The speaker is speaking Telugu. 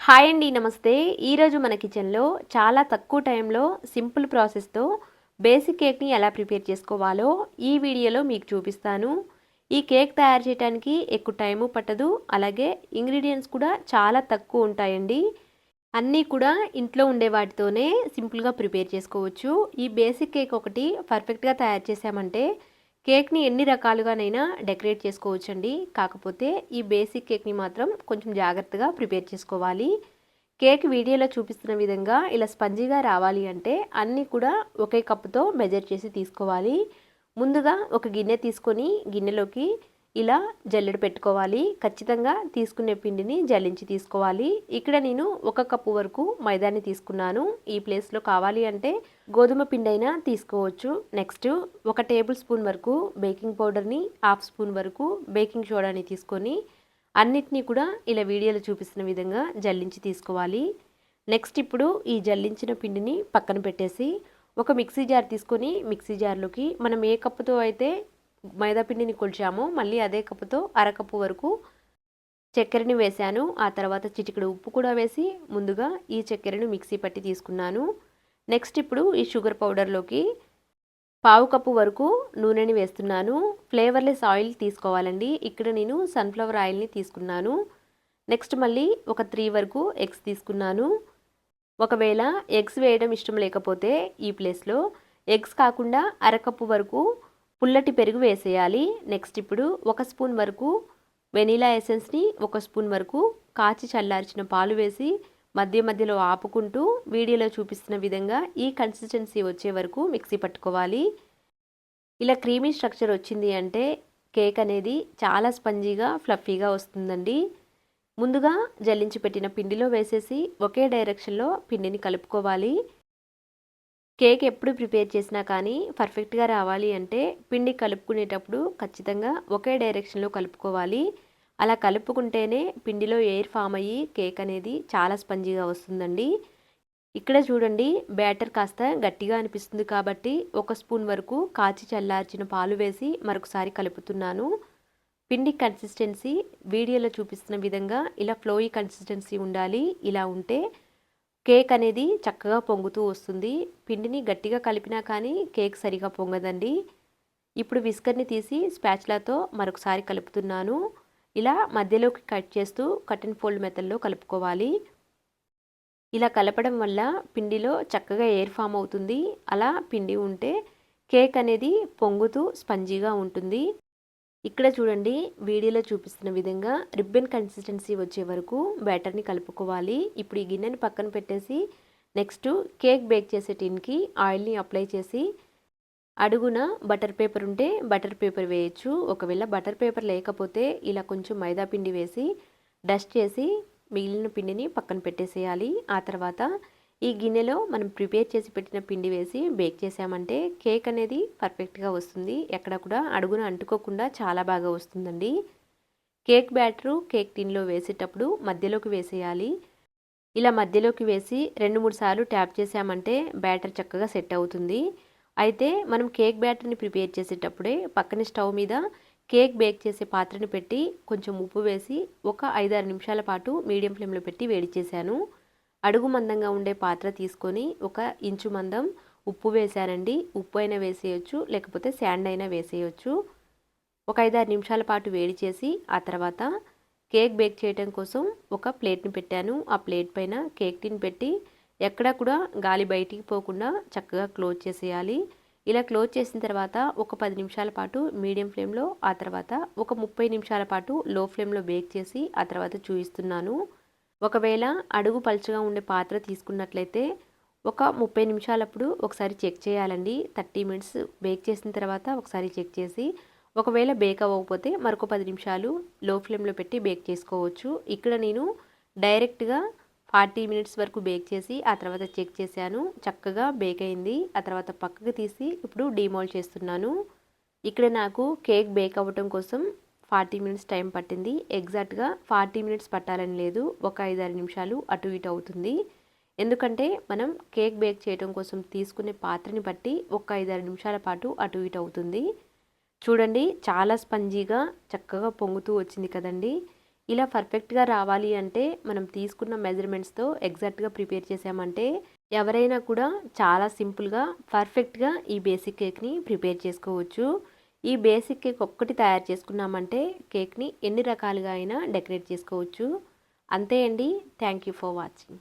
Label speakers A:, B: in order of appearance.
A: హాయ్ అండి నమస్తే. ఈరోజు మన కిచెన్లో చాలా తక్కువ టైంలో సింపుల్ ప్రాసెస్తో బేసిక్ కేక్ని ఎలా ప్రిపేర్ చేసుకోవాలో ఈ వీడియోలో మీకు చూపిస్తాను. ఈ కేక్ తయారు చేయడానికి ఎక్కువ టైము పట్టదు అలాగే ఇంగ్రీడియంట్స్ కూడా చాలా తక్కువ ఉంటాయండి. అన్నీ కూడా ఇంట్లో ఉండే వాటితోనే సింపుల్గా ప్రిపేర్ చేసుకోవచ్చు. ఈ బేసిక్ కేక్ ఒకటి పర్ఫెక్ట్గా తయారు చేసామంటే కేక్ని ఎన్ని రకాలుగానైనా డెకరేట్ చేసుకోవచ్చండి. కాకపోతే ఈ బేసిక్ కేక్ని మాత్రం కొంచెం జాగ్రత్తగా ప్రిపేర్ చేసుకోవాలి. కేక్ వీడియోలో చూపిస్తున్న విధంగా ఇలా స్పంజీగా రావాలి అంటే అన్నీ కూడా ఒకే కప్పుతో మెజర్ చేసి తీసుకోవాలి. ముందుగా ఒక గిన్నె తీసుకొని గిన్నెలోకి ఇలా జల్లెడ పెట్టుకోవాలి. ఖచ్చితంగా తీసుకునే పిండిని జల్లించి తీసుకోవాలి. ఇక్కడ నేను ఒక కప్పు వరకు మైదాన్ని తీసుకున్నాను. ఈ ప్లేస్లో కావాలి అంటే గోధుమ పిండి అయినా తీసుకోవచ్చు. నెక్స్ట్ ఒక టేబుల్ స్పూన్ వరకు బేకింగ్ పౌడర్ని హాఫ్ స్పూన్ వరకు బేకింగ్ సోడాని తీసుకొని అన్నిటినీ కూడా ఇలా వీడియోలో చూపిస్తున్న విధంగా జల్లించి తీసుకోవాలి. నెక్స్ట్ ఇప్పుడు ఈ జల్లించిన పిండిని పక్కన పెట్టేసి ఒక మిక్సీ జార్ తీసుకొని మిక్సీ జార్లోకి మనం ఏ కప్పుతో అయితే మైదాపిండిని కొలిచాము. మళ్ళీ అదే కప్పుతో అరకప్పు వరకు చక్కెరని వేశాను. ఆ తర్వాత చిటికెడు ఉప్పు కూడా వేసి ముందుగా ఈ చక్కెరను మిక్సీ పట్టి తీసుకున్నాను. నెక్స్ట్ ఇప్పుడు ఈ షుగర్ పౌడర్లోకి పావు కప్పు వరకు నూనెని వేస్తున్నాను. ఫ్లేవర్లెస్ ఆయిల్ తీసుకోవాలండి. ఇక్కడ నేను సన్ఫ్లవర్ ఆయిల్ని తీసుకున్నాను. నెక్స్ట్ మళ్ళీ ఒక త్రీ వరకు ఎగ్స్ తీసుకున్నాను. ఒకవేళ ఎగ్స్ వేయడం ఇష్టం లేకపోతే ఈ ప్లేస్లో ఎగ్స్ కాకుండా అరకప్పు వరకు పుల్లటి పెరుగు వేసేయాలి. నెక్స్ట్ ఇప్పుడు ఒక స్పూన్ వరకు వెనీలా ఎసెన్స్ని ఒక స్పూన్ వరకు కాచి చల్లార్చిన పాలు వేసి మధ్య మధ్యలో ఆపుకుంటూ వీడియోలో చూపిస్తున్న విధంగా ఈ కన్సిస్టెన్సీ వచ్చే వరకు మిక్సీ పట్టుకోవాలి. ఇలా క్రీమీ స్ట్రక్చర్ వచ్చింది అంటే కేక్ అనేది చాలా స్పంజీగా ఫ్లఫీగా వస్తుందండి. ముందుగా జల్లించి పెట్టిన పిండిలో వేసేసి ఒకే డైరెక్షన్లో పిండిని కలుపుకోవాలి. కేక్ ఎప్పుడు ప్రిపేర్ చేసినా కానీ పర్ఫెక్ట్గా రావాలి అంటే పిండి కలుపుకునేటప్పుడు ఖచ్చితంగా ఒకే డైరెక్షన్లో కలుపుకోవాలి. అలా కలుపుకుంటేనే పిండిలో ఎయిర్ ఫామ్ అయ్యి కేక్ అనేది చాలా స్పంజీగా వస్తుందండి. ఇక్కడ చూడండి బ్యాటర్ కాస్త గట్టిగా అనిపిస్తుంది కాబట్టి ఒక స్పూన్ వరకు కాచి చల్లార్చిన పాలు వేసి మరొకసారి కలుపుతున్నాను. పిండి కన్సిస్టెన్సీ వీడియోలో చూపిస్తున్న విధంగా ఇలా ఫ్లోయి కన్సిస్టెన్సీ ఉండాలి. ఇలా ఉంటే కేక్ అనేది చక్కగా పొంగుతూ వస్తుంది. పిండిని గట్టిగా కలిపినా కానీ కేక్ సరిగా పొంగదండి. ఇప్పుడు విస్కర్ని తీసి స్పాచ్లాతో మరొకసారి కలుపుతున్నాను. ఇలా మధ్యలోకి కట్ చేస్తూ కట్ అండ్ ఫోల్డ్ మెథడ్లో కలుపుకోవాలి. ఇలా కలపడం వల్ల పిండిలో చక్కగా ఎయిర్ ఫామ్ అవుతుంది. అలా పిండి ఉంటే కేక్ అనేది పొంగుతూ స్పంజీగా ఉంటుంది. ఇక్కడ చూడండి వీడియోలో చూపిస్తున్న విధంగా రిబ్బన్ కన్సిస్టెన్సీ వచ్చే వరకు బ్యాటర్ని కలుపుకోవాలి. ఇప్పుడు ఈ గిన్నెని పక్కన పెట్టేసి నెక్స్ట్ కేక్ బేక్ చేసే టిన్కి ఆయిల్ని అప్లై చేసి అడుగున బటర్ పేపర్ ఉంటే బటర్ పేపర్ వేయచ్చు. ఒకవేళ బటర్ పేపర్ లేకపోతే ఇలా కొంచెం మైదా పిండి వేసి డస్ట్ చేసి మిగిలిన పిండిని పక్కన పెట్టేసేయాలి. ఆ తర్వాత ఈ గిన్నెలో మనం ప్రిపేర్ చేసి పెట్టిన పిండి వేసి బేక్ చేసామంటే కేక్ అనేది పర్ఫెక్ట్గా వస్తుంది. ఎక్కడ కూడా అడుగున అంటుకోకుండా చాలా బాగా వస్తుందండి. కేక్ బ్యాటరు కేక్ టిన్లో వేసేటప్పుడు మధ్యలోకి వేసేయాలి. ఇలా మధ్యలోకి వేసి రెండు మూడు సార్లు ట్యాప్ చేసామంటే బ్యాటర్ చక్కగా సెట్ అవుతుంది. అయితే మనం కేక్ బ్యాటర్ని ప్రిపేర్ చేసేటప్పుడే పక్కన స్టవ్ మీద కేక్ బేక్ చేసే పాత్రని పెట్టి కొంచెం ఉప్పు వేసి ఒక ఐదారు నిమిషాల పాటు మీడియం ఫ్లేమ్లో పెట్టి వేడి చేశాను. అడుగు మందంగా ఉండే పాత్ర తీసుకొని ఒక ఇంచు మందం ఉప్పు వేశారండి. ఉప్పు అయినా వేసేయచ్చు లేకపోతే శాండ్ అయినా వేసేయచ్చు. ఒక ఐదారు నిమిషాల పాటు వేడి చేసి ఆ తర్వాత కేక్ బేక్ చేయడం కోసం ఒక ప్లేట్ని పెట్టాను. ఆ ప్లేట్ పైన కేక్ టిన్ పెట్టి ఎక్కడా కూడా గాలి బయటికి పోకుండా చక్కగా క్లోజ్ చేసేయాలి. ఇలా క్లోజ్ చేసిన తర్వాత ఒక పది నిమిషాల పాటు మీడియం ఫ్లేమ్లో ఆ తర్వాత ఒక ముప్పై నిమిషాల పాటు లో ఫ్లేమ్లో బేక్ చేసి ఆ తర్వాత చూపిస్తున్నాను ఒకవేళ అడుగు పలుచగా ఉండే పాత్ర తీసుకున్నట్లయితే ఒక ముప్పై నిమిషాలప్పుడు ఒకసారి చెక్ చేయాలండి. థర్టీ మినిట్స్ బేక్ చేసిన తర్వాత ఒకసారి చెక్ చేసి ఒకవేళ బేక్ అవ్వకపోతే మరొక పది నిమిషాలు లో ఫ్లేమ్లో పెట్టి బేక్ చేసుకోవచ్చు. ఇక్కడ నేను డైరెక్ట్గా ఫార్టీ మినిట్స్ వరకు బేక్ చేసి ఆ తర్వాత చెక్ చేశాను. చక్కగా బేక్ అయింది. ఆ తర్వాత పక్కకు తీసి ఇప్పుడు డీమోల్డ్ చేస్తున్నాను. ఇక్కడ నాకు కేక్ బేక్ అవ్వటం కోసం ఫార్టీ మినిట్స్ టైం పట్టింది. ఎగ్జాక్ట్గా ఫార్టీ మినిట్స్ పట్టాలని లేదు. ఒక ఐదారు నిమిషాలు అటు ఇటు అవుతుంది. ఎందుకంటే మనం కేక్ బేక్ చేయడం కోసం తీసుకునే పాత్రని బట్టి ఒక ఐదారు నిమిషాల పాటు అటు ఇటు అవుతుంది. చూడండి చాలా స్పంజీగా చక్కగా పొంగుతూ వచ్చింది కదండి. ఇలా పర్ఫెక్ట్గా రావాలి అంటే మనం తీసుకున్న మెజర్మెంట్స్తో ఎగ్జాక్ట్గా ప్రిపేర్ చేసామంటే ఎవరైనా కూడా చాలా సింపుల్గా పర్ఫెక్ట్గా ఈ బేసిక్ కేక్ని ప్రిపేర్ చేసుకోవచ్చు. ఈ బేసిక్ కేక్ ఒక్కటి తయారు చేసుకున్నామంటే కేక్ని ఎన్ని రకాలుగా అయినా డెకరేట్ చేసుకోవచ్చు. అంతే అండి. Thank you for watching.